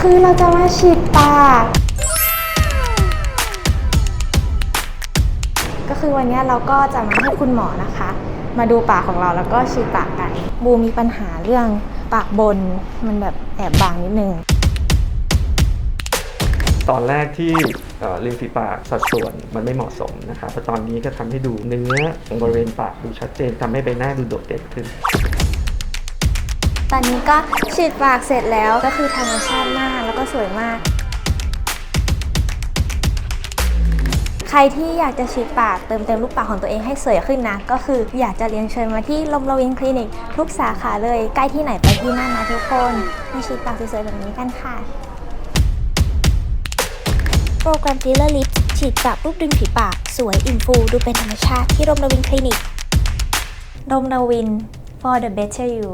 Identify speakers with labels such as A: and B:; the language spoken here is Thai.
A: คือเราจะมาฉีดปาก ก็คือวันนี้เราก็จะมาให้คุณหมอนะคะ มาดูปากของเราแล้วก็ฉีดปากกันบูมีปัญหาเรื่องปากบนมันแบบแอบบางนิดนึง
B: ตอนแรกที่เอ่อริมฝีปากสัดส่วนมันไม่เหมาะสมนะครับแต่ตอนนี้ก็ทำให้ดูเนื้อตรงบริเวณปากดูชัดเจนทำให้ใบหน้าดูโดดเด่นขึ้น
A: ตอนนี้ก็ฉีดปากเสร็จแล้วก็คือธรรมชาติมากแล้วก็สวยมาก ใครที่อยากจะฉีดปากเติมเต็มรูปปากของตัวเองให้สวยขึ้นนะ ก็คืออยากจะเรียนเชิญมาที่ลมระวินคลินิก ทุกสาขาเลย ใกล้ที่ไหนไปที่นั่นนะทุกคนมาฉีดปากสวยๆแบบนี้กันค่ะ
C: โปรแกรมฟิลเลอร์ลิปฉีดปรับรูปดึงผีปาก สวยอิ่มฟูดูเป็นธรรมชาติที่โรมนวินคลินิก
A: ดมระวิน for the better you